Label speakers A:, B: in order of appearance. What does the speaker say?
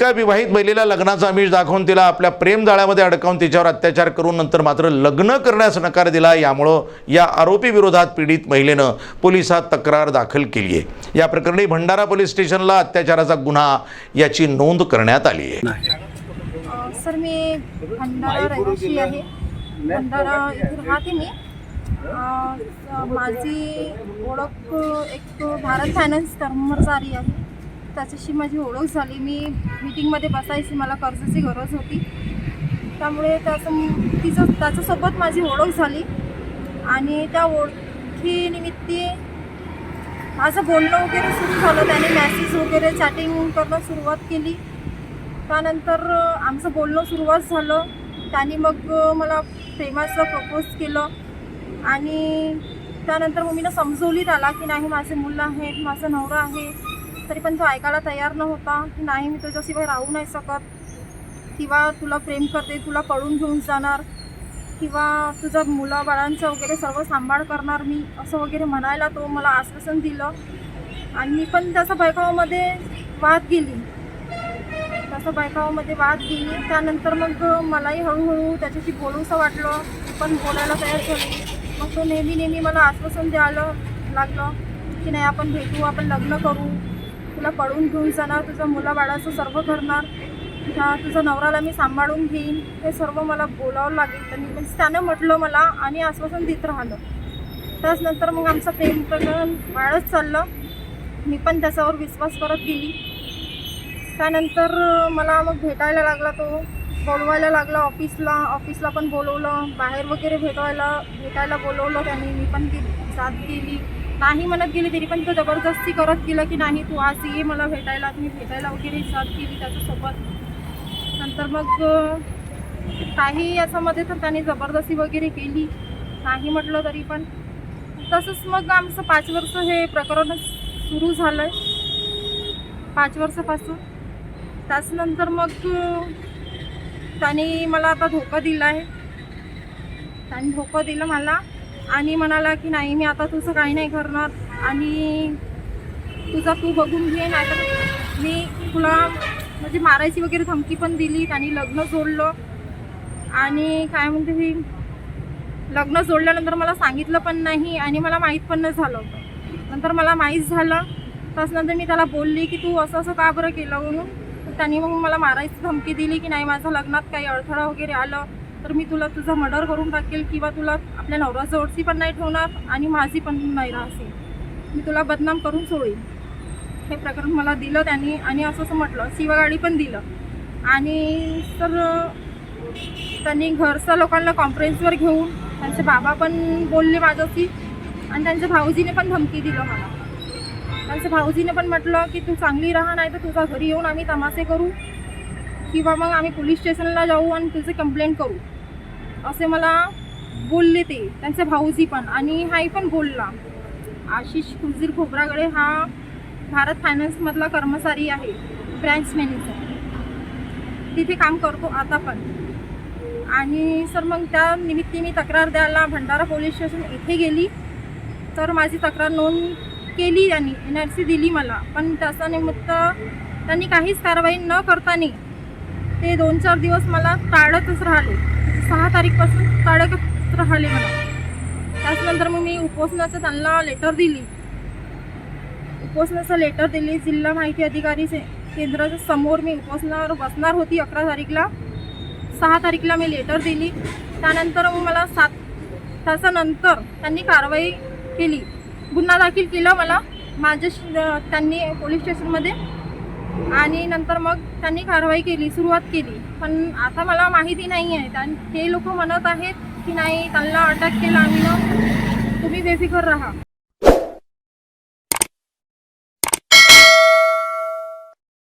A: एका विवाहित महिलेला लग्नाचा आमिष दाखवून तिला आपल्या प्रेम जाळ्यामध्ये अडकावून तिच्यावर अत्याचार करून नंतर मात्र लग्न करण्यास नकार दिला. यामुळं या आरोपी विरोधात पीडित महिलेनं पोलिसात तक्रार दाखल केली आहे. या प्रकरणी भंडारा पोलीस स्टेशनला अत्याचाराचा गुन्हा याची नोंद करण्यात आली आहे.
B: सर मी भंडारा रहिवाशी आहे. भंडारा इथे राहते मी. माझी ओळख एक भारत फायनान्स कर्मचारी आहे. त्याच्याशी माझी ओळख झाली. मी मीटिंगमध्ये बसायची मला कर्जाची गरज होती. त्यामुळे त्याचं तिचं त्याच्यासोबत माझी ओळख झाली. आणि त्या ओळखीनिमित्ती माझं बोलणं वगैरे सुरू झालं. त्याने मॅसेज वगैरे चॅटिंग करणं सुरुवात केली. त्यानंतर आमचं बोलणं सुरुवात झालं. त्याने मग मला प्रेमाचं प्रपोज केलं. आणि त्यानंतर मग मीनं समजवली त्याला की नाही माझे मुलं आहेत माझा नवरा आहे. तरी पण तो ऐकायला तयार नव्हता. की नाही मी तुझ्याशिवाय राहू नाही शकत. किंवा तुला प्रेम करते तुला पळून घेऊन जाणार. किंवा तुझं मुलं बाळांचं वगैरे सर्व सांभाळ करणार मी असं वगैरे म्हणायला तो मला आश्वासन दिलं. आणि मी पण त्याचा बैकावामध्ये वाद गेली. तसं बायकावामध्ये वाद गेली. त्यानंतर मग मलाही हळूहळू त्याच्याशी बोलूसं वाटलं. पण बोलायला तयार झाली. मग तो नेहमी नेहमी मला आश्वासन द्यायला लागलं की नाही आपण भेटू आपण लग्न करू. तुला पळून घेऊन जाणार तुझं मुलं बाळाचं सर्व करणार हा, तुझं नवऱ्याला मी सांभाळून घेईन हे सर्व मला बोलावं लागेल. तर मी त्यानं म्हटलं मला आणि आश्वासन देत राहिलं. त्याचनंतर मग आमचं प्रेम प्रकरण वाढत चाललं. मी पण त्याच्यावर विश्वास करत गेली. त्यानंतर मला मग भेटायला लागला तो. बोलवायला लागला ऑफिसला. ऑफिसला पण बोलवलं. बाहेर वगैरे भेटवायला भेटायला बोलवलं त्यांनी. मी पण ती जात गेली. नाही म्हणत गेली तरी पण तो जबरदस्ती करत गेला की नाही तू आज ये मला भेटायला मी भेटायला वगैरे साथ केली त्याच्यासोबत. नंतर मग काही याच्यामध्ये तर त्याने जबरदस्ती वगैरे केली. नाही म्हटलं तरी पण. तसंच मग आमचं पाच वर्ष हे प्रकरण सुरू झालं आहे पाच वर्षापासून. त्याचनंतर मग त्याने मला आता धोका दिला आहे त्याने धोका दिला मला. आणि म्हणाला की नाही मी आता तुझं काही नाही करणार आणि तुझा तू बघून घे नाहीतर मी तुला म्हणजे मारायची वगैरे धमकी पण दिली आणि लग्न जोडलं. आणि काय म्हणते मी लग्न जोडल्यानंतर मला सांगितलं पण नाही आणि मला माहीत पण नाही झालं. होतं नंतर मला माहीत झालं. त्याच्यानंतर मी त्याला बोलली की तू असं असं का बरं केलं म्हणून? त्यांनी मग मला मारायची धमकी दिली की नाही माझ्या लग्नात काही अडथळा वगैरे आलं तर मी तुला तुझं मर्डर करून टाकेल किंवा तुला आपल्या नवऱ्याजवळची पण नाही ठेवणार आणि माझी पण नाही राहशील मी तुला बदनाम करून सोडेल हे प्रकरण मला दिलं त्यांनी आणि असं असं म्हटलं. शिवगाडी पण दिलं. आणि तर त्यांनी घरच्या लोकांना कॉन्फरन्सवर घेऊन त्यांचे बाबा पण बोलले माझ्याशी आणि त्यांच्या भाऊजीने पण धमकी दिलं मला. त्यांच्या भाऊजीने पण म्हटलं की तू चांगली राहा नाही तर तुझ्या घरी येऊन आम्ही तमाशे करू. किंवा मग आम्ही पोलीस स्टेशनला जाऊ आणि तुझं कंप्लेंट करू. असे मला बोलले ते त्यांचे भाऊजी पण आणि हाही पण बोलला. आशिष कुलजीर खोबरागडे हा भारत फायनान्समधला कर्मचारी आहे ब्रँच मॅनेजर तिथे काम करतो आता पण. आणि सर मग त्या निमित्ती मी तक्रार द्यायला भंडारा पोलीस स्टेशन येथे गेली. तर माझी तक्रार नोंद केली त्यांनी एन आर सी दिली मला. पण त्याचा निमित्त त्यांनी काहीच कारवाई न करताना ते दोन चार दिवस मला काढतच राहिले. सहा तारीखपासून काढतच राहिले मला. त्याच्यानंतर मग मी उपोषणाचं त्यांना लेटर दिली. उपोषणाचं लेटर दिली. जिल्हा माहिती अधिकारी केंद्राच्या समोर मी उपोषणावर बसणार होती अकरा तारीखला. सहा तारीखला मी लेटर दिली. त्यानंतर मग मला सात तासानंतर त्यांनी कारवाई केली. गुन्हा दाखल केला मला. माझ्या त्यांनी पोलीस स्टेशनमध्ये आणि नंतर मग त्यांनी कारवाई केली सुरुवात केली. पण आता मला माहिती नाही आहे ते लोक म्हणत आहेत की नाही त्यांना अटक केला आम्ही तुम्ही बेफिकर राहा.